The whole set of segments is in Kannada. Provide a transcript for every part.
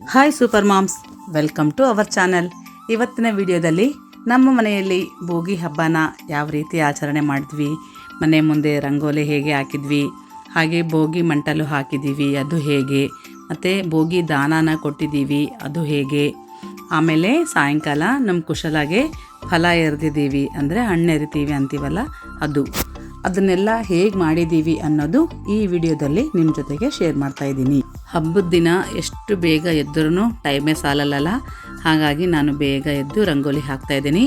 Hi super moms welcome to our channel ಇವತ್ತಿನ ವಿಡಿಯೋದಲ್ಲಿ ನಮ್ಮ ಮನೆಯಲ್ಲಿ ಭೋಗಿ ಹಬ್ಬನ ಯಾವ ರೀತಿ ಆಚರಣೆ ಮಾಡಿದ್ವಿ, ಮನೆ ಮುಂದೆ ರಂಗೋಲಿ ಹೇಗೆ ಹಾಕಿದ್ವಿ, ಹಾಗೆ ಭೋಗಿ ಮಂಟಲು ಹಾಕಿದ್ದೀವಿ, ಅದು ಹೇಗೆ, ಮತ್ತು ಭೋಗಿ ದಾನನ ಕೊಟ್ಟಿದ್ದೀವಿ, ಅದು ಹೇಗೆ, ಆಮೇಲೆ ಸಾಯಂಕಾಲ ನಮ್ಮ ಕುಶಲಾಗೆ ಫಲ ಎರೆದಿದ್ದೀವಿ, ಅಂದರೆ ಹಣ್ಣು ಎರಿತೀವಿ ಅಂತೀವಲ್ಲ, ಅದು. ಅದನ್ನೆಲ್ಲ ಹೇಗೆ ಮಾಡಿದ್ದೀವಿ ಅನ್ನೋದು ಈ ವಿಡಿಯೋದಲ್ಲಿ ನಿಮ್ಮ ಜೊತೆಗೆ ಶೇರ್ ಮಾಡ್ತಾ ಇದ್ದೀನಿ. ಹಬ್ಬದ ದಿನ ಎಷ್ಟು ಬೇಗ ಎದ್ದರೂ ಟೈಮೇ ಸಾಲಲ್ಲ ಹಾಗಾಗಿ ನಾನು ಬೇಗ ಎದ್ದು ರಂಗೋಲಿ ಹಾಕ್ತಾ ಇದ್ದೀನಿ.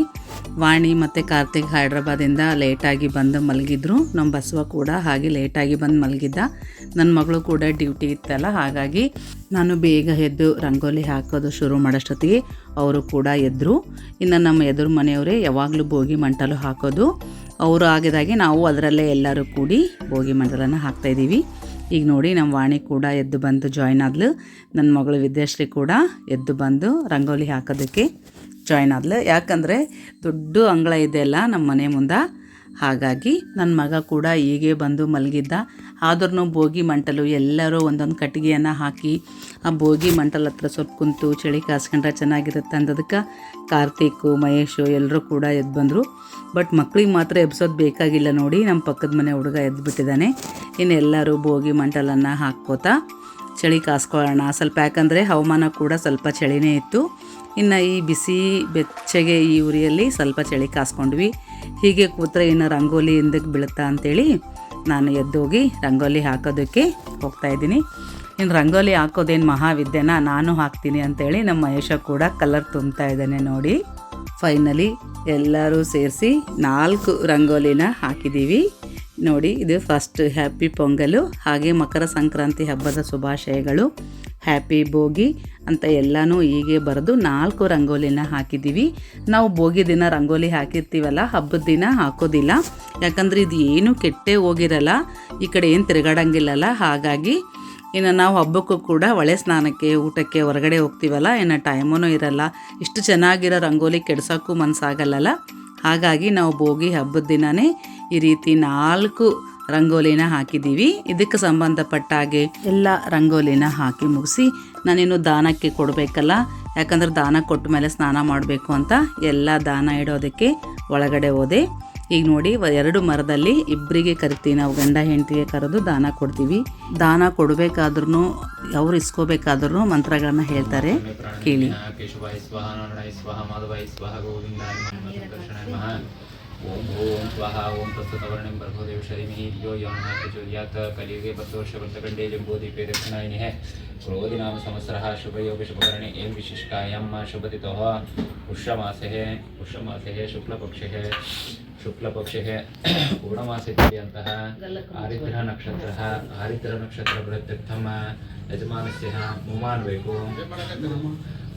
ವಾಣಿ ಮತ್ತು ಕಾರ್ತಿಕ್ ಹೈದ್ರಾಬಾದಿಂದ ಲೇಟಾಗಿ ಬಂದು ಮಲಗಿದ್ರು. ನಮ್ಮ ಬಸವ ಕೂಡ ಹಾಗೆ ಲೇಟಾಗಿ ಬಂದು ಮಲಗಿದ್ದ. ನನ್ನ ಮಗಳು ಕೂಡ ಡ್ಯೂಟಿ ಇತ್ತಲ್ಲ, ಹಾಗಾಗಿ ನಾನು ಬೇಗ ಎದ್ದು ರಂಗೋಲಿ ಹಾಕೋದು ಶುರು ಮಾಡೋಷ್ಟೊತ್ತಿಗೆ ಅವರು ಕೂಡ ಎದ್ದರು ಇನ್ನು ನಮ್ಮ ಎದುರು ಮನೆಯವರೇ ಯಾವಾಗಲೂ ಭೋಗಿ ಮಂಟಲು ಹಾಕೋದು. ಅವರು ಆಗಿದಾಗೆ ನಾವು ಅದರಲ್ಲೇ ಎಲ್ಲರೂ ಕೂಡಿ ಭೋಗಿ ಮಂಡಲನ ಹಾಕ್ತಾ ಹಾಕ್ತಾಯಿದ್ದೀವಿ ಈಗ ನೋಡಿ ನಮ್ಮ ವಾಣಿ ಕೂಡ ಎದ್ದು ಬಂದು ಜಾಯ್ನ್ ಆದ್ಲು. ನನ್ನ ಮಗಳು ವಿದ್ಯಾಶ್ರೀ ಕೂಡ ಎದ್ದು ಬಂದು ರಂಗೋಲಿ ಹಾಕೋದಕ್ಕೆ ಜಾಯ್ನ್ ಆದ್ಲು. ಯಾಕಂದರೆ ದೊಡ್ಡ ಅಂಗಳ ಇದೆಯಲ್ಲ ನಮ್ಮ ಮನೆ ಮುಂದೆ. ಹಾಗಾಗಿ ನನ್ನ ಮಗ ಕೂಡ ಹೀಗೆ ಬಂದು ಮಲಗಿದ್ದ. ಆದ್ರೂ ಭೋಗಿ ಮಂಟಲು ಎಲ್ಲರೂ ಒಂದೊಂದು ಕಟ್ಟಿಗೆಯನ್ನು ಹಾಕಿ ಆ ಭೋಗಿ ಮಂಟಲ ಹತ್ರ ಸ್ವಲ್ಪ ಕುಂತು ಚಳಿ ಕಾಸ್ಕೊಂಡ್ರೆ ಚೆನ್ನಾಗಿರುತ್ತೆ ಅಂದದಕ್ಕೆ ಕಾರ್ತೀಕು, ಮಹೇಶು ಎಲ್ಲರೂ ಕೂಡ ಎದ್ದು ಬಂದರು ಬಟ್ ಮಕ್ಳಿಗೆ ಮಾತ್ರ ಎಬ್ಸೋದು ಬೇಕಾಗಿಲ್ಲ ನೋಡಿ ನಮ್ಮ ಪಕ್ಕದ ಮನೆ ಹುಡುಗ ಎದ್ದುಬಿಟ್ಟಿದ್ದಾನೆ ಇನ್ನು ಎಲ್ಲರೂ ಭೋಗಿ ಮಂಟಲನ್ನು ಹಾಕ್ಕೋತಾ ಚಳಿ ಕಾಸ್ಕೊಳ್ಳೋಣ. ಸ್ವಲ್ಪ ಯಾಕಂದರೆ ಹವಾಮಾನ ಕೂಡ ಸ್ವಲ್ಪ ಚಳಿನೇ ಇತ್ತು. ಇನ್ನು ಈ ಬಿಸಿ ಬೆಚ್ಚಗೆ ಈ ಉರಿಯಲ್ಲಿ ಸ್ವಲ್ಪ ಚಳಿ ಕಾಸ್ಕೊಂಡ್ವಿ. ಹೀಗೆ ಕೂತ್ರೆ ಇನ್ನು ರಂಗೋಲಿ ಹಿಂದಕ್ಕೆ ಬೀಳುತ್ತಾ ಅಂತೇಳಿ ನಾನು ಎದ್ದೋಗಿ ರಂಗೋಲಿ ಹಾಕೋದಕ್ಕೆ ಹೋಗ್ತಾ ಇದ್ದೀನಿ. ಇನ್ನು ರಂಗೋಲಿ ಹಾಕೋದೇನು ಮಹಾವಿದ್ಯೆನ? ನಾನು ಹಾಕ್ತೀನಿ ಅಂತೇಳಿ ನಮ್ಮ ಮಹೇಶ ಕೂಡ ಕಲರ್ ತುಂಬ್ತಾ ಇದ್ದಾನೆ ನೋಡಿ. ಫೈನಲಿ ಎಲ್ಲರೂ ಸೇರಿಸಿ ನಾಲ್ಕು ರಂಗೋಲಿನ ಹಾಕಿದ್ದೀವಿ. ನೋಡಿ, ಇದು ಫಸ್ಟ್ ಹ್ಯಾಪಿ ಪೊಂಗಲು, ಹಾಗೆ ಮಕರ ಸಂಕ್ರಾಂತಿ ಹಬ್ಬದ ಶುಭಾಶಯಗಳು. ಹ್ಯಾಪಿ ಭೋಗಿ ಅಂತ ಎಲ್ಲನೂ ಹೀಗೆ ಬರೆದು ನಾಲ್ಕು ರಂಗೋಲಿನ ಹಾಕಿದ್ದೀವಿ. ನಾವು ಭೋಗಿ ದಿನ ರಂಗೋಲಿ ಹಾಕಿರ್ತೀವಲ್ಲ, ಹಬ್ಬದ ದಿನ ಹಾಕೋದಿಲ್ಲ. ಯಾಕಂದರೆ ಇದು ಏನು ಕೆಟ್ಟೇ ಹೋಗಿರಲ್ಲ, ಈ ಕಡೆ ಏನು ತಿರುಗಾಡಂಗಿಲ್ಲಲ್ಲ. ಹಾಗಾಗಿ ಇನ್ನು ನಾವು ಹಬ್ಬಕ್ಕೂ ಕೂಡ ಒಳೆ ಸ್ನಾನಕ್ಕೆ, ಊಟಕ್ಕೆ ಹೊರಗಡೆ ಹೋಗ್ತೀವಲ್ಲ, ಇನ್ನು ಟೈಮೂ ಇರಲ್ಲ. ಇಷ್ಟು ಚೆನ್ನಾಗಿರೋ ರಂಗೋಲಿ ಕೆಡ್ಸೋಕ್ಕೂ ಮನಸ್ಸಾಗಲ್ಲಲ್ಲ ಹಾಗಾಗಿ ನಾವು ಭೋಗಿ ಹಬ್ಬದ ದಿನವೇ ಈ ರೀತಿ ನಾಲ್ಕು ರಂಗೋಲಿನ ಹಾಕಿದ್ದೀವಿ. ಇದಕ್ಕೆ ಸಂಬಂಧಪಟ್ಟ ಹಾಗೆ ಎಲ್ಲ ರಂಗೋಲಿನ ಹಾಕಿ ಮುಗಿಸಿ ನಾನೇನು ದಾನಕ್ಕೆ ಕೊಡಬೇಕಲ್ಲ. ಯಾಕಂದ್ರೆ ದಾನ ಕೊಟ್ಟ ಮೇಲೆ ಸ್ನಾನ ಮಾಡಬೇಕು ಅಂತ ಎಲ್ಲ ದಾನ ಇಡೋದಕ್ಕೆ ಒಳಗಡೆ ಹೋದೆ. ಈಗ ನೋಡಿ, ಎರಡು ಮರದಲ್ಲಿ ಇಬ್ಬರಿಗೆ ಕರಿತೀವಿ ನಾವು, ಗಂಡ ಹೆಂಡತಿಗೆ ಕರೆದು ದಾನ ಕೊಡ್ತೀವಿ. ದಾನ ಕೊಡಬೇಕಾದ್ರೂ ಅವ್ರು ಇಸ್ಕೋಬೇಕಾದ್ರೂ ಮಂತ್ರಗಳನ್ನ ಹೇಳ್ತಾರೆ. ಕೇಳಿ. ओम ओम स्वाहा ओम प्रस्तुतवर्ण ब्रह्मदेव शरीमी यो यौन प्रचोदयात् कलियुगे वर्षवर्तखण्डे जम्बोदीपे दक्षिणायिनिः क्रोधिनाम संवत्सरः शुभयोगशुभकरणे एवं विशिष्टायां शुभतितः पुष्यमासेः पुष्यमासेः शुक्लपक्षे शुक्लपक्षे पूर्णमासे इत्यन्तः आरिद्रनक्षत्रः आरिद्रनक्षत्रबृहत्यर्थं यजमानस्य मुमान्वेको।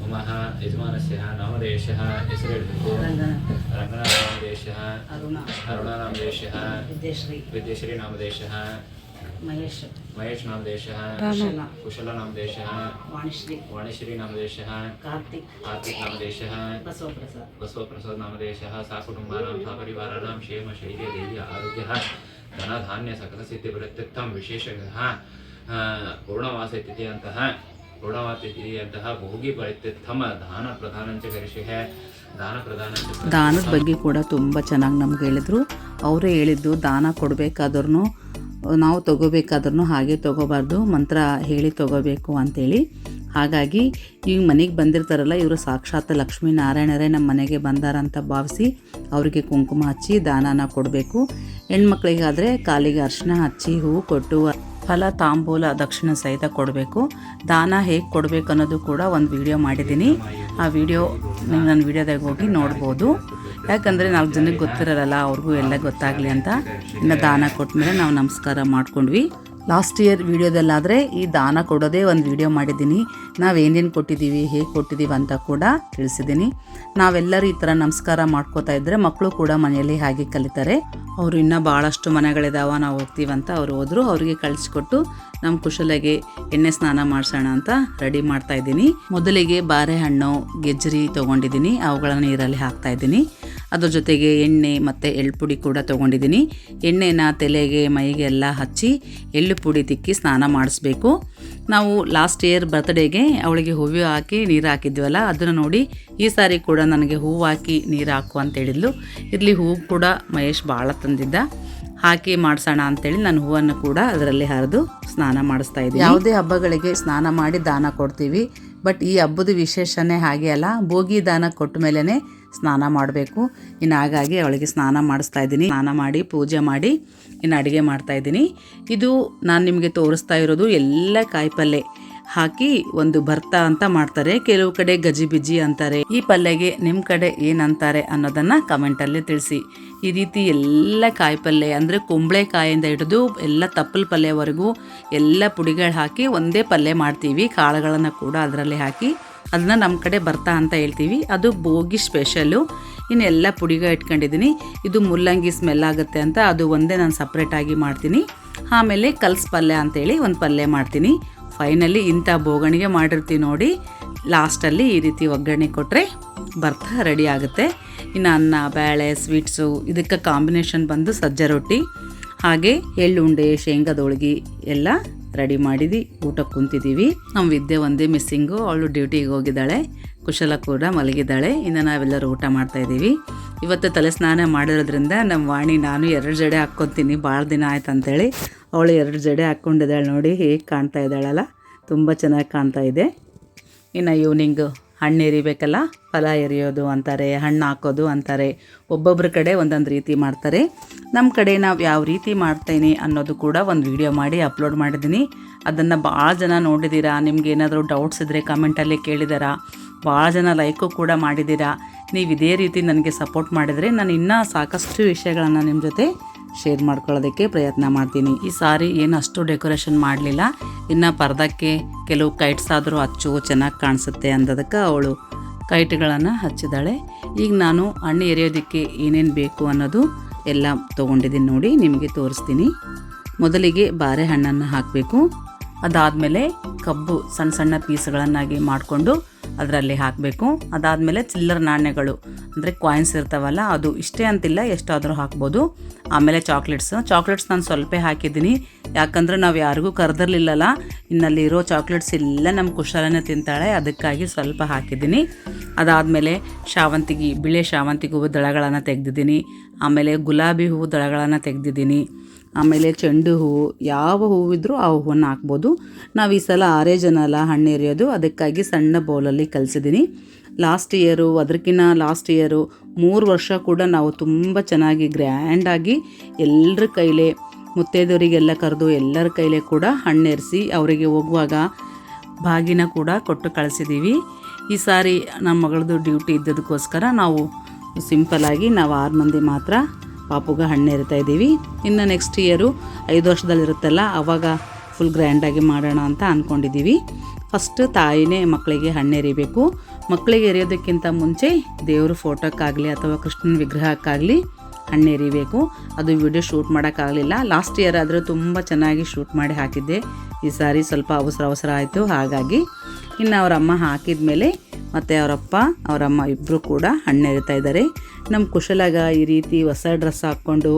ಮಮಃ ಯಜಮಾನಸ್ಯ ನಾಮದೇಶಃ ಹೆಸರು ಹೇಳಬೇಕು ರಂಗನಾಥ ನಾಮದೇಶಃ ವಿದ್ಯಶ್ರೀ. ನಾಮದೇಶಃ ಮಹೇಶ್. ಮಹೇಶ್ ಕುಶಲ ನಾಮದೇಶಃ ವಾಣಿಶ್ರೀ. ವಾಣಿಶ್ರೀ ನಾಮದೇಶಃ ಕಾರ್ತಿಕ್. ಕಾರ್ತಿಕ್ ನಾಮದೇಶಃ ಬಸವಪ್ರಸಾದ್. ಬಸವಪ್ರಸಾದ್ ನಾಮದೇಶಃ ಸಾಕುಟುಂಬಾನಾಂ ಸಪರಿವಾರಾಣಾಂ ಕ್ಷೇಮ ಶೈರ್ಯ ದೇವಿ ಆರೋಗ್ಯ ಧನ ಸಕಲ ಸಿದ್ಧಿ ಪ್ರತ್ಯುತ್ತಮ ವಿಶೇಷ ಪೂರ್ಣವಾಸ ಇತ್ಯಂತಹ ದಾನದ ಬಗ್ಗೆ ಕೂಡ ತುಂಬ ಚೆನ್ನಾಗಿ ನಮ್ಗೆ ಹೇಳಿದರು. ಅವರೇ ಹೇಳಿದ್ದು, ದಾನ ಕೊಡಬೇಕಾದ್ರೂ ನಾವು ತಗೋಬೇಕಾದ್ರೂ ಹಾಗೆ ತೊಗೋಬಾರ್ದು, ಮಂತ್ರ ಹೇಳಿ ತೊಗೋಬೇಕು ಅಂತೇಳಿ. ಹಾಗಾಗಿ ಈಗ ಮನೆಗೆ ಬಂದಿರ್ತಾರಲ್ಲ, ಇವರು ಸಾಕ್ಷಾತ್ ಲಕ್ಷ್ಮೀನಾರಾಯಣರೇ ನಮ್ಮ ಮನೆಗೆ ಬಂದಾರಂತ ಭಾವಿಸಿ ಅವರಿಗೆ ಕುಂಕುಮ ಹಚ್ಚಿ ದಾನನ ಕೊಡಬೇಕು. ಹೆಣ್ಮಕ್ಳಿಗಾದರೆ ಕಾಲಿಗೆ ಅರ್ಶಿನ ಹಚ್ಚಿ ಹೂವು ಕೊಟ್ಟು ಫಲ, ತಾಂಬೂಲ, ದಕ್ಷಿಣ ಸಹಿತ ಕೊಡಬೇಕು. ದಾನ ಹೇಗೆ ಕೊಡಬೇಕು ಅನ್ನೋದು ಕೂಡ ಒಂದು ವಿಡಿಯೋ ಮಾಡಿದ್ದೀನಿ. ಆ ವಿಡಿಯೋ ನೀವು ನನ್ನ ವಿಡಿಯೋದಾಗ ಹೋಗಿ ನೋಡ್ಬೋದು. ಯಾಕಂದರೆ ನಾಲ್ಕು ಜನಕ್ಕೆ ಗೊತ್ತಿರಲ್ಲ, ಅವ್ರಿಗೂ ಎಲ್ಲ ಗೊತ್ತಾಗಲಿ ಅಂತ. ಇನ್ನು ದಾನ ಕೊಟ್ಟ ಮೇಲೆ ನಾವು ನಮಸ್ಕಾರ ಮಾಡ್ಕೊಂಡ್ವಿ. ಲಾಸ್ಟ್ ಇಯರ್ ವಿಡಿಯೋದಲ್ಲಾದರೆ ಈ ದಾನ ಕೊಡೋದೇ ಒಂದು ವಿಡಿಯೋ ಮಾಡಿದ್ದೀನಿ. ನಾವೇನೇನು ಕೊಟ್ಟಿದ್ದೀವಿ ಹೇಗೆ ಕೊಟ್ಟಿದ್ದೀವಿ ಅಂತ ಕೂಡ ತಿಳಿಸಿದ್ದೀನಿ. ನಾವೆಲ್ಲರೂ ಈ ಥರ ನಮಸ್ಕಾರ ಮಾಡ್ಕೋತಾ ಇದ್ದರೆ ಮಕ್ಕಳು ಕೂಡ ಮನೆಯಲ್ಲಿ ಹಾಗೆ ಕಲಿತಾರೆ. ಅವರು ಇನ್ನೂ ಭಾಳಷ್ಟು ಮನೆಗಳಿದಾವ, ನಾವು ಹೋಗ್ತೀವಂತ ಅವ್ರು ಹೋದರು. ಅವರಿಗೆ ಕಳಿಸ್ಕೊಟ್ಟು ನಮ್ಮ ಕುಶಲಗೆ ಎಣ್ಣೆ ಸ್ನಾನ ಮಾಡಿಸೋಣ ಅಂತ ರೆಡಿ ಮಾಡ್ತಾ ಇದ್ದೀನಿ. ಮೊದಲಿಗೆ ಬಾರೆಹಣ್ಣು, ಗೆಜ್ಜರಿ ತೊಗೊಂಡಿದ್ದೀನಿ. ಅವುಗಳನ್ನ ನೀರಲ್ಲಿ ಹಾಕ್ತಾ ಇದ್ದೀನಿ. ಅದ್ರ ಜೊತೆಗೆ ಎಣ್ಣೆ ಮತ್ತು ಎಳ್ಳು ಪುಡಿ ಕೂಡ ತೊಗೊಂಡಿದ್ದೀನಿ. ಎಣ್ಣೆನ ತಲೆಗೆ, ಮೈಗೆಲ್ಲ ಹಚ್ಚಿ ಎಳ್ಳು ಪುಡಿ ತಿಕ್ಕಿ ಸ್ನಾನ ಮಾಡಿಸ್ಬೇಕು. ನಾವು ಲಾಸ್ಟ್ ಇಯರ್ ಬರ್ತ್ಡೇಗೆ ಅವಳಿಗೆ ಹೂವು ಹಾಕಿ ನೀರು ಹಾಕಿದ್ವಲ್ಲ, ಅದನ್ನು ನೋಡಿ ಈ ಸಾರಿ ಕೂಡ ನನಗೆ ಹೂವು ಹಾಕಿ ನೀರು ಹಾಕು ಅಂತ ಹೇಳಿದ್ಲು. ಇರಲಿ, ಹೂವು ಕೂಡ ಮಹೇಶ್ ಭಾಳ ತಂದಿದ್ದ. ಹಾಕಿ ಮಾಡಿಸೋಣ ಅಂತೇಳಿ ನಾನು ಹೂವನ್ನು ಕೂಡ ಅದರಲ್ಲಿ ಹರಿದು ಸ್ನಾನ ಮಾಡಿಸ್ತಾ ಇದ್ದೀನಿ. ಯಾವುದೇ ಹಬ್ಬಗಳಿಗೆ ಸ್ನಾನ ಮಾಡಿ ದಾನ ಕೊಡ್ತೀವಿ. ಬಟ್ ಈ ಹಬ್ಬದ ವಿಶೇಷನೇ ಹಾಗೆ ಅಲ್ಲ, ಭೋಗಿ ದಾನ ಕೊಟ್ಟ ಮೇಲೇ ಸ್ನಾನ ಮಾಡಬೇಕು. ಇನ್ನು ಹಾಗಾಗಿ ಅವಳಿಗೆ ಸ್ನಾನ ಮಾಡಿಸ್ತಾ ಇದ್ದೀನಿ. ಸ್ನಾನ ಮಾಡಿ, ಪೂಜೆ ಮಾಡಿ ಇನ್ನು ಅಡುಗೆ ಮಾಡ್ತಾ ಇದ್ದೀನಿ. ಇದು ನಾನು ನಿಮಗೆ ತೋರಿಸ್ತಾ ಇರೋದು ಎಲ್ಲ ಕಾಯಿಪಲ್ಲೆ. ಹಾಕಿ ಒಂದು ಭರ್ತ ಅಂತ ಮಾಡ್ತಾರೆ. ಕೆಲವು ಕಡೆ ಗಜ್ಜಿ ಬಿಜಿ ಅಂತಾರೆ. ಈ ಪಲ್ಯಗೆ ನಿಮ್ಮ ಕಡೆ ಏನಂತಾರೆ ಅನ್ನೋದನ್ನು ಕಮೆಂಟಲ್ಲಿ ತಿಳಿಸಿ. ಈ ರೀತಿ ಎಲ್ಲ ಕಾಯಿಪಲ್ಯ ಅಂದರೆ ಕುಂಬಳೆಕಾಯಿಂದ ಹಿಡಿದು ಎಲ್ಲ ತಪ್ಪಲ್ ಪಲ್ಯವರೆಗೂ ಎಲ್ಲ ಪುಡಿಗಳು ಹಾಕಿ ಒಂದೇ ಪಲ್ಯ ಮಾಡ್ತೀವಿ. ಕಾಳುಗಳನ್ನು ಕೂಡ ಅದರಲ್ಲಿ ಹಾಕಿ. ಅದನ್ನ ನಮ್ಮ ಕಡೆ ಬರ್ತಾ ಅಂತ ಹೇಳ್ತೀವಿ. ಅದು ಬೋಗಿ ಸ್ಪೆಷಲ್ಲು ಇನ್ನು ಎಲ್ಲ ಪುಡಿಗ ಇಟ್ಕೊಂಡಿದ್ದೀನಿ. ಇದು ಮುಲ್ಲಂಗಿ ಸ್ಮೆಲ್ ಆಗುತ್ತೆ ಅಂತ ಅದು ಒಂದೇ ನಾನು ಸಪ್ರೇಟಾಗಿ ಮಾಡ್ತೀನಿ. ಆಮೇಲೆ ಕಲ್ಸ್ ಪಲ್ಯ ಅಂತೇಳಿ ಒಂದು ಪಲ್ಯ ಮಾಡ್ತೀನಿ. ಫೈನಲಿ ಇಂಥ ಬೋಗಣಿಗೆ ಮಾಡಿರ್ತೀವಿ ನೋಡಿ. ಲಾಸ್ಟಲ್ಲಿ ಈ ರೀತಿ ಒಗ್ಗರಣೆ ಕೊಟ್ಟರೆ ಬರ್ತಾ ರೆಡಿ ಆಗುತ್ತೆ. ಇನ್ನು ಅನ್ನ ಬೇಳೆ ಸ್ವೀಟ್ಸು ಇದಕ್ಕೆ ಕಾಂಬಿನೇಷನ್ ಬಂದು ಸಜ್ಜ ರೊಟ್ಟಿ. ಹಾಗೆ ಎಳ್ಳುಂಡೆ, ಶೇಂಗಾದ ಹೋಳ್ಗೆ ಎಲ್ಲ ರೆಡಿ ಮಾಡಿದ್ದು ಊಟಕ್ಕೆ ಕುಂತಿದ್ದೀವಿ ನಮ್ಮ ವಿದ್ಯೆ ಒಂದೇ ಮಿಸ್ಸಿಂಗು ಅವಳು ಡ್ಯೂಟಿಗೆ ಹೋಗಿದ್ದಾಳೆ. ಕುಶಲ ಕೂಡ ಮಲಗಿದ್ದಾಳೆ. ಇನ್ನು ನಾವೆಲ್ಲರೂ ಊಟ ಮಾಡ್ತಾ ಇದ್ದೀವಿ. ಇವತ್ತು ತಲೆ ಸ್ನಾನ ಮಾಡಿರೋದ್ರಿಂದ ನಮ್ಮ ವಾಣಿ, ನಾನು ಎರಡು ಜಡೆ ಹಾಕ್ಕೊತೀನಿ. ಭಾಳ ದಿನ ಆಯ್ತು ಅಂತೇಳಿ ಅವಳು ಎರಡು ಜಡೆ ಹಾಕ್ಕೊಂಡಿದ್ದಾಳೆ ನೋಡಿ ಹೇಗೆ ಕಾಣ್ತಾ ಇದ್ದಾಳಲ್ಲ. ತುಂಬ ಚೆನ್ನಾಗಿ ಕಾಣ್ತಾ ಇದೆ. ಇನ್ನು ಈವ್ನಿಂಗು ಹಣ್ಣು ಎರಿಬೇಕಲ್ಲ, ಫಲ ಎರಿಯೋದು ಅಂತಾರೆ, ಹಣ್ಣು ಹಾಕೋದು ಅಂತಾರೆ. ಒಬ್ಬೊಬ್ಬರ ಕಡೆ ಒಂದೊಂದು ರೀತಿ ಮಾಡ್ತಾರೆ. ನಮ್ಮ ಕಡೆ ನಾವು ಯಾವ ರೀತಿ ಮಾಡ್ತೇನೆ ಅನ್ನೋದು ಕೂಡ ಒಂದು ವಿಡಿಯೋ ಮಾಡಿ ಅಪ್ಲೋಡ್ ಮಾಡಿದ್ದೀನಿ. ಅದನ್ನು ಭಾಳ ಜನ ನೋಡಿದ್ದೀರಾ ನಿಮ್ಗೆ ಏನಾದರೂ ಡೌಟ್ಸ್ ಇದ್ದರೆ ಕಮೆಂಟಲ್ಲಿ ಕೇಳಿದಾರಾ? ಭಾಳ ಜನ ಲೈಕು ಕೂಡ ಮಾಡಿದ್ದೀರಾ. ನೀವು ಇದೇ ರೀತಿ ನನಗೆ ಸಪೋರ್ಟ್ ಮಾಡಿದರೆ ನಾನು ಇನ್ನೂ ಸಾಕಷ್ಟು ವಿಷಯಗಳನ್ನು ನಿಮ್ಮ ಜೊತೆ ಶೇರ್ ಮಾಡ್ಕೊಳ್ಳೋದಕ್ಕೆ ಪ್ರಯತ್ನ ಮಾಡ್ತೀನಿ. ಈ ಸಾರಿ ಏನು ಅಷ್ಟು ಡೆಕೋರೇಷನ್ ಮಾಡಲಿಲ್ಲ. ಇನ್ನು ಪರ್ದಕ್ಕೆ ಕೆಲವು ಕೈಟ್ಸ್ ಆದರೂ ಹಚ್ಚು ಚೆನ್ನಾಗಿ ಕಾಣಿಸುತ್ತೆ ಅಂದದಕ್ಕೆ ಅವಳು ಕೈಟ್ಗಳನ್ನು ಹಚ್ಚಿದಾಳೆ. ಈಗ ನಾನು ಹಣ್ಣು ಎರೆಯೋದಕ್ಕೆ ಏನೇನು ಬೇಕು ಅನ್ನೋದು ಎಲ್ಲ ತೊಗೊಂಡಿದ್ದೀನಿ ನೋಡಿ, ನಿಮಗೆ ತೋರಿಸ್ತೀನಿ. ಮೊದಲಿಗೆ ಬಾರೆ ಹಣ್ಣನ್ನು ಹಾಕಬೇಕು. ಅದಾದಮೇಲೆ ಕಬ್ಬು ಸಣ್ಣ ಸಣ್ಣ ಪೀಸ್ಗಳನ್ನಾಗಿ ಮಾಡಿಕೊಂಡು ಅದರಲ್ಲಿ ಹಾಕಬೇಕು. ಅದಾದಮೇಲೆ ಚಿಲ್ಲರ್ ನಾಣ್ಯಗಳು, ಅಂದರೆ ಕಾಯಿನ್ಸ್ ಇರ್ತಾವಲ್ಲ, ಅದು ಇಷ್ಟೇ ಅಂತಿಲ್ಲ, ಎಷ್ಟಾದರೂ ಹಾಕ್ಬೋದು. ಆಮೇಲೆ ಚಾಕ್ಲೇಟ್ಸ್ ಚಾಕ್ಲೇಟ್ಸ್ ನಾನು ಸ್ವಲ್ಪ ಹಾಕಿದ್ದೀನಿ. ಯಾಕಂದರೆ ನಾವು ಯಾರಿಗೂ ಕರೆದಿರ್ಲಿಲ್ಲಲ್ಲ ಇನ್ನಲ್ಲಿರೋ ಚಾಕ್ಲೇಟ್ಸ್ ಎಲ್ಲ ನಮ್ಮ ಕುಶಲನೇ ತಿಂತಾಳೆ, ಅದಕ್ಕಾಗಿ ಸ್ವಲ್ಪ ಹಾಕಿದ್ದೀನಿ. ಅದಾದಮೇಲೆ ಶಾವಂತಿಗೆ, ಬಿಳೆ ಶಾವಂತಿಗೆ ಹೂವು ದಳಗಳನ್ನು ತೆಗೆದಿದ್ದೀನಿ. ಆಮೇಲೆ ಗುಲಾಬಿ ಹೂವು ದಳಗಳನ್ನು ತೆಗೆದಿದ್ದೀನಿ. ಆಮೇಲೆ ಚೆಂಡು ಹೂವು ಯಾವ ಹೂವಿದ್ರೂ ಆ ಹೂವನ್ನು ಹಾಕ್ಬೋದು. ನಾವು ಈ ಸಲ ಆರೇ ಜನ ಅಲ್ಲ, ಹಣ್ಣು ಎರೆಯೋದು. ಅದಕ್ಕಾಗಿ ಸಣ್ಣ ಬೌಲಲ್ಲಿ ಕಲಿಸಿದ್ದೀನಿ ಲಾಸ್ಟ್ ಇಯರು ಅದಕ್ಕಿಂತ ಲಾಸ್ಟ್ ಇಯರು ಮೂರು ವರ್ಷ ಕೂಡ ನಾವು ತುಂಬ ಚೆನ್ನಾಗಿ ಗ್ರ್ಯಾಂಡಾಗಿ ಎಲ್ಲರ ಕೈಲೇ, ಮುತ್ತೈದವರಿಗೆಲ್ಲ ಕರೆದು ಎಲ್ಲರ ಕೈಲೇ ಕೂಡ ಹಣ್ಣೆರಿಸಿ ಅವರಿಗೆ ಹೋಗುವಾಗ ಬಾಗಿನ ಕೂಡ ಕೊಟ್ಟು ಕಳಿಸಿದ್ದೀವಿ ಈ ಸಾರಿ ನಮ್ಮ ಮಗಳದು ಡ್ಯೂಟಿ ಇದ್ದದಕ್ಕೋಸ್ಕರ ನಾವು ಸಿಂಪಲಾಗಿ ನಾವು ಆರು ಮಂದಿ ಮಾತ್ರ ಪಾಪುಗ ಹಣ್ಣು ಎರಿತಾ ಇದ್ದೀವಿ. ಇನ್ನು ನೆಕ್ಸ್ಟ್ ಇಯರು ಐದು ವರ್ಷದಲ್ಲಿರುತ್ತಲ್ಲ, ಅವಾಗ ಫುಲ್ ಗ್ರ್ಯಾಂಡಾಗಿ ಮಾಡೋಣ ಅಂತ ಅಂದ್ಕೊಂಡಿದ್ದೀವಿ ಫಸ್ಟ್ ತಾಯಿನೇ ಮಕ್ಕಳಿಗೆ ಹಣ್ಣು ಎರಿಬೇಕು. ಮಕ್ಕಳಿಗೆ ಎರೆಯೋದಕ್ಕಿಂತ ಮುಂಚೆ ದೇವ್ರ ಫೋಟೋಕ್ಕಾಗಲಿ ಅಥವಾ ಕೃಷ್ಣನ ವಿಗ್ರಹಕ್ಕಾಗಲಿ ಹಣ್ಣು ಎರಿಬೇಕು. ಅದು ವಿಡಿಯೋ ಶೂಟ್ ಮಾಡೋಕ್ಕಾಗಲಿಲ್ಲ. ಲಾಸ್ಟ್ ಇಯರ್ ಆದರೆ ತುಂಬ ಚೆನ್ನಾಗಿ ಶೂಟ್ ಮಾಡಿ ಹಾಕಿದ್ದೆ. ಈ ಸಾರಿ ಸ್ವಲ್ಪ ಅವಸರ ಅವಸರ ಆಯಿತು, ಹಾಗಾಗಿ ಇನ್ನು ಅವರಮ್ಮ ಹಾಕಿದ ಮೇಲೆ ಮತ್ತು ಅವರಪ್ಪ, ಅವರಮ್ಮ ಇಬ್ಬರು ಕೂಡ ಹಣ್ಣು ಎರಿತಾ ಇದ್ದಾರೆ. ನಮ್ಮ ಕುಶಲಾಗ ಈ ರೀತಿ ಹೊಸ ಡ್ರೆಸ್ ಹಾಕ್ಕೊಂಡು,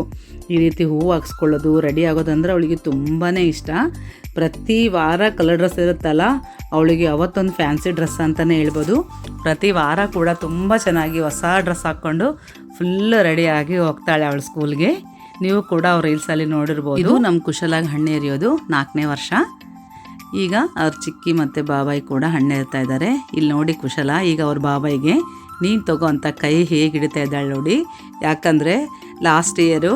ಈ ರೀತಿ ಹೂವು ಹಾಕ್ಸ್ಕೊಳ್ಳೋದು, ರೆಡಿ ಆಗೋದಂದ್ರೆ ಅವಳಿಗೆ ತುಂಬಾ ಇಷ್ಟ. ಪ್ರತಿ ವಾರ ಕಲರ್ ಡ್ರೆಸ್ ಇರುತ್ತಲ್ಲ, ಅವಳಿಗೆ ಅವತ್ತೊಂದು ಫ್ಯಾನ್ಸಿ ಡ್ರೆಸ್ ಅಂತಲೇ ಹೇಳ್ಬೋದು. ಪ್ರತಿ ವಾರ ಕೂಡ ತುಂಬ ಚೆನ್ನಾಗಿ ಹೊಸ ಡ್ರೆಸ್ ಹಾಕ್ಕೊಂಡು ಫುಲ್ ರೆಡಿಯಾಗಿ ಹೋಗ್ತಾಳೆ ಅವಳು ಸ್ಕೂಲ್ಗೆ. ನೀವು ಕೂಡ ಅವ್ರ ರೀಲ್ಸಲ್ಲಿ ನೋಡಿರ್ಬೋದು. ನಮ್ಮ ಕುಶಲಾಗಿ ಹಣ್ಣು ಎರಿಯೋದು ನಾಲ್ಕನೇ ವರ್ಷ. ಈಗ ಅವ್ರ ಚಿಕ್ಕಿ ಮತ್ತು ಬಾಬಾಯಿ ಕೂಡ ಹಣ್ಣು ಇರ್ತಾ ಇದ್ದಾರೆ ಇಲ್ಲಿ ನೋಡಿ ಕುಶಲ, ಈಗ ಅವ್ರ ಬಾಬಾಯಿಗೆ ನೀನು ತಗೋ ಅಂತ ಕೈ ಹೇಗೆ ಹಿಡಿತಾ ಇದ್ದಾಳೆ ನೋಡಿ. ಯಾಕಂದರೆ ಲಾಸ್ಟ್ ಇಯರು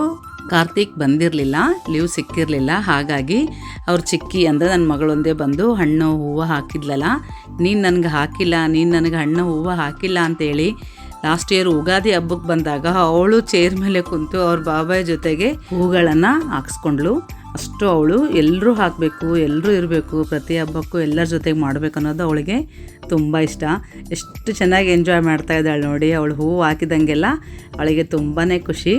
ಕಾರ್ತಿಕ್ ಬಂದಿರಲಿಲ್ಲ ಲೀವ್ ಸಿಕ್ಕಿರಲಿಲ್ಲ. ಹಾಗಾಗಿ ಅವ್ರ ಚಿಕ್ಕಿ ಅಂದರೆ ನನ್ನ ಮಗಳೊಂದೇ ಬಂದು ಹಣ್ಣು, ಹೂವು ಹಾಕಿದ್ಲಲ್ಲ. ನೀನು ನನಗೆ ಹಾಕಿಲ್ಲ, ನೀನು ನನಗೆ ಹಣ್ಣು, ಹೂವು ಹಾಕಿಲ್ಲ ಅಂತೇಳಿ ಲಾಸ್ಟ್ ಇಯರ್ ಉಗಾದಿ ಹಬ್ಬಕ್ಕೆ ಬಂದಾಗ ಅವಳು ಚೇರ್ ಮೇಲೆ ಕುಂತು ಅವ್ರ ಬಾಬಾಯ್ ಜೊತೆಗೆ ಹೂಗಳನ್ನು ಹಾಕ್ಸ್ಕೊಂಡ್ಳು. ಅಷ್ಟು ಅವಳು ಎಲ್ಲರೂ ಹಾಕಬೇಕು, ಎಲ್ಲರೂ ಇರಬೇಕು, ಪ್ರತಿ ಹಬ್ಬಕ್ಕೂ ಎಲ್ಲರ ಜೊತೆಗೆ ಮಾಡಬೇಕು ಅನ್ನೋದು ಅವಳಿಗೆ ತುಂಬ ಇಷ್ಟ. ಎಷ್ಟು ಚೆನ್ನಾಗಿ ಎಂಜಾಯ್ ಮಾಡ್ತಾ ಇದ್ದಾಳೆ ನೋಡಿ, ಅವಳು ಹೂವು ಹಾಕಿದಂಗೆಲ್ಲ ಅವಳಿಗೆ ತುಂಬಾ ಖುಷಿ.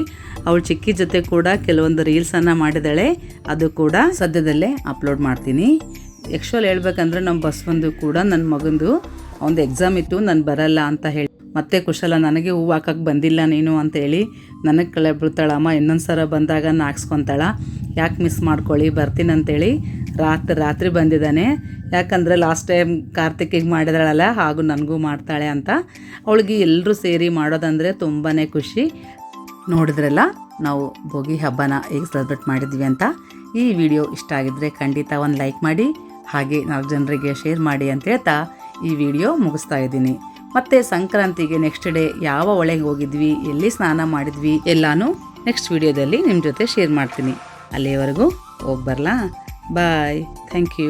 ಅವಳು ಚಿಕ್ಕಿ ಜೊತೆ ಕೂಡ ಕೆಲವೊಂದು ರೀಲ್ಸನ್ನು ಮಾಡಿದಾಳೆ ಅದು ಕೂಡ ಸದ್ಯದಲ್ಲೇ ಅಪ್ಲೋಡ್ ಮಾಡ್ತೀನಿ. ಆ್ಯಕ್ಚುಲ್ ಹೇಳ್ಬೇಕಂದ್ರೆ ನಮ್ಮ ಬಸ್ವಂದು ಕೂಡ ನನ್ನ ಮಗಂದು, ಅವನದು ಎಕ್ಸಾಮ್ ಇತ್ತು, ನಾನು ಬರಲ್ಲ ಅಂತ ಹೇಳಿ ಮತ್ತೆ ಕುಶಲ, ನನಗೆ ಹೂವು ಹಾಕಕ್ಕೆ ಬಂದಿಲ್ಲ ನೀನು ಅಂತೇಳಿ ನನಗೆ ಕಳೆ ಬಿಡ್ತಾಳಮ್ಮ ಇನ್ನೊಂದು ಸಲ ಬಂದಾಗ ಹಾಕ್ಸ್ಕೊತಾಳ ಯಾಕೆ ಮಿಸ್ ಮಾಡ್ಕೊಳ್ಳಿ, ಬರ್ತೀನಿ ಅಂತೇಳಿ ರಾತ್ರಿ ರಾತ್ರಿ ಬಂದಿದ್ದಾನೆ. ಯಾಕಂದರೆ ಲಾಸ್ಟ್ ಟೈಮ್ ಕಾರ್ತಿಕಿಗೆ ಮಾಡಿದಾಳಲ್ಲ, ಹಾಗೂ ನನಗೂ ಮಾಡ್ತಾಳೆ ಅಂತ. ಅವಳಿಗೆ ಎಲ್ಲರೂ ಸೇರಿ ಮಾಡೋದಂದರೆ ತುಂಬಾ ಖುಷಿ. ನೋಡಿದ್ರಲ್ಲ, ನಾವು ಭೋಗಿ ಹಬ್ಬನ ಹೇಗೆ ಸೆಲೆಬ್ರೇಟ್ ಮಾಡಿದ್ವಿ ಅಂತ. ಈ ವಿಡಿಯೋ ಇಷ್ಟ ಆಗಿದ್ದರೆ ಖಂಡಿತ ಒಂದು ಲೈಕ್ ಮಾಡಿ, ಹಾಗೆ ನಾಲ್ಕು ಜನರಿಗೆ ಶೇರ್ ಮಾಡಿ ಅಂತ ಹೇಳ್ತಾ ಈ ವಿಡಿಯೋ ಮುಗಿಸ್ತಾ ಇದ್ದೀನಿ. ಮತ್ತು ಸಂಕ್ರಾಂತಿಗೆ ನೆಕ್ಸ್ಟ್ ಡೇ ಯಾವ ಒಳಗೆ ಹೋಗಿದ್ವಿ, ಎಲ್ಲಿ ಸ್ನಾನ ಮಾಡಿದ್ವಿ ಎಲ್ಲಾನು ನೆಕ್ಸ್ಟ್ ವಿಡಿಯೋದಲ್ಲಿ ನಿಮ್ಮ ಜೊತೆ ಶೇರ್ ಮಾಡ್ತೀನಿ. ಅಲ್ಲಿಯವರೆಗೂ ಹೋಗ್ಬರ್ಲಾ ಬರಲಾ? Bye thank you